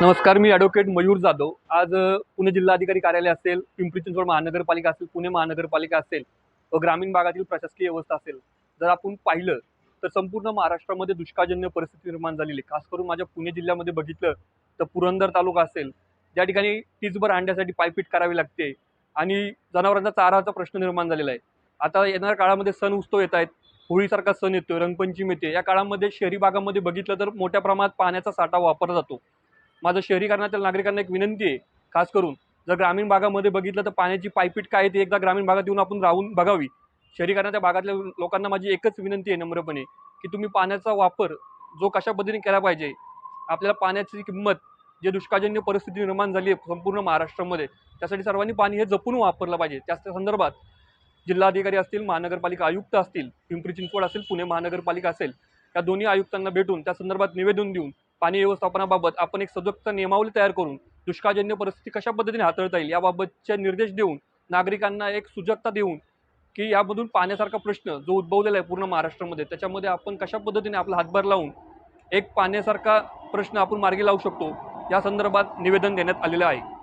नमस्कार मी ॲडव्होकेट मयूर जाधव. आज पुणे जिल्हाधिकारी कार्यालय असेल पिंपरी चिंचवड महानगरपालिका असेल पुणे महानगरपालिका असेल व ग्रामीण भागातील प्रशासकीय व्यवस्था असेल जर आपण पाहिलं तर संपूर्ण महाराष्ट्रामध्ये दुष्काळजन्य परिस्थिती निर्माण झालेली आहे. खास करून माझ्या पुणे जिल्ह्यामध्ये बघितलं तर पुरंदर तालुका असेल ज्या ठिकाणी तीचभर आणण्यासाठी पायपीट करावी लागते आणि जनावरांचा चाराचा प्रश्न निर्माण झालेला आहे. आता येणाऱ्या काळामध्ये सण उत्सव येत आहेत होळीसारखा सण येतोय रंगपंचमी येते. या काळामध्ये शहरी भागामध्ये बघितलं तर मोठ्या प्रमाणात पाण्याचा साठा वापरला जातो. माझं शहरीकरणातील नागरिकांना एक विनंती आहे खास करून जर ग्रामीण भागामध्ये बघितलं तर पाण्याची पायपीट काय आहे ती एकदा ग्रामीण भागात येऊन आपण राहून बघावी. शहरीकरणाच्या भागातल्या लोकांना माझी एकच विनंती आहे नम्रपणे की तुम्ही पाण्याचा वापर जो कशा पद्धतीने केला पाहिजे आपल्याला पाण्याची किंमत जे दुष्काळजन्य परिस्थिती निर्माण झाली आहे संपूर्ण महाराष्ट्रामध्ये त्यासाठी सर्वांनी पाणी हे जपून वापरलं पाहिजे. त्याच संदर्भात जिल्हाधिकारी असतील महानगरपालिका आयुक्त असतील पिंपरी चिंचवड असेल पुणे महानगरपालिका असेल या दोन्ही आयुक्तांना भेटून त्या संदर्भात निवेदन देऊन पाणी व्यवस्थापनाबाबत आपण एक सजगता नियमावली तयार करून दुष्काळजन्य परिस्थिती कशा पद्धतीने हाताळता येईल याबाबतचे निर्देश देऊन नागरिकांना एक सुजगता देऊन की यामधून पाण्यासारखा प्रश्न जो उद्भवलेला आहे पूर्ण महाराष्ट्रामध्ये त्याच्यामध्ये आपण कशा पद्धतीने आपला हातभार लावून एक पाण्यासारखा प्रश्न आपण मार्गी लावू शकतो या संदर्भात निवेदन देण्यात आलेलं आहे.